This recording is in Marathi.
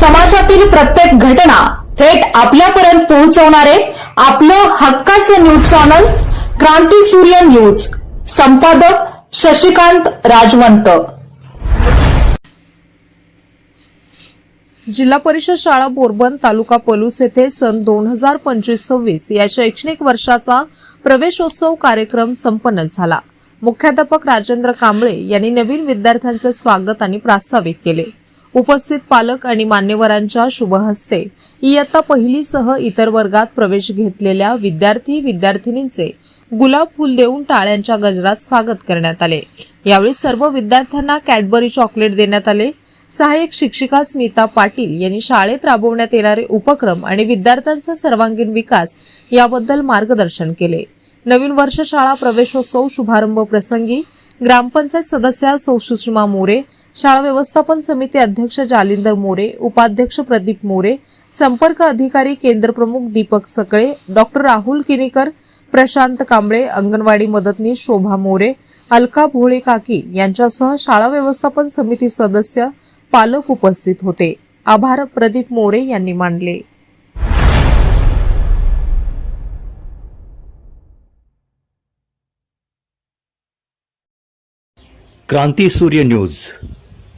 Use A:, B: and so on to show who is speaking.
A: समाजातील प्रत्येक घटना थेट आपल्यापर्यंत पोहोचवणारे आपलं हक्काचं न्यूज चॅनल क्रांती सूर्य न्यूज. संपादक शशिकांत राजवंत.
B: जिल्हा परिषद शाळा बोरबन तालुका पलूस येथे सन दोन हजार पंचवीस सव्वीस या शैक्षणिक वर्षाचा प्रवेशोत्सव कार्यक्रम संपन्न झाला. मुख्याध्यापक राजेंद्र कांबळे यांनी नवीन विद्यार्थ्यांचे स्वागत आणि प्रास्ताविक केले. उपस्थित पालक आणि मान्यवरांच्या शुभहस्ते. इयत्ता पहिलीसह इतर वर्गात प्रवेश घेतलेल्या विद्यार्थी विद्यार्थिनींचे गुलाब फुल देऊन टाळ्यांच्या गजरात स्वागत करण्यात आले. यावेळी सर्व विद्यार्थ्यांना कॅडबरी चॉकलेट देण्यात आले. सहाय्यक शिक्षिका स्मिता पाटील यांनी शाळेत राबवण्यात येणारे उपक्रम आणि विद्यार्थ्यांचा सर्वांगीण विकास याबद्दल मार्गदर्शन केले. नवीन वर्ष शाळा प्रवेशोत्सव शुभारंभ प्रसंगी ग्रामपंचायत सदस्या सौ सुषमा मोरे शाळा व्यवस्थापन समिती अध्यक्ष जालिंदर मोरे उपाध्यक्ष प्रदीप मोरे संपर्क अधिकारी केंद्रप्रमुख दीपक सकळे डॉक्टर राहुल किनीकर प्रशांत कांबळे अंगणवाडी मदतनीस शोभा मोरे अलका भोळे काकी यांच्यासह शाळा व्यवस्थापन समिती सदस्य पालक उपस्थित होते. आभार प्रदीप मोरे यांनी मानले.
C: क्रांती सूर्य न्यूज.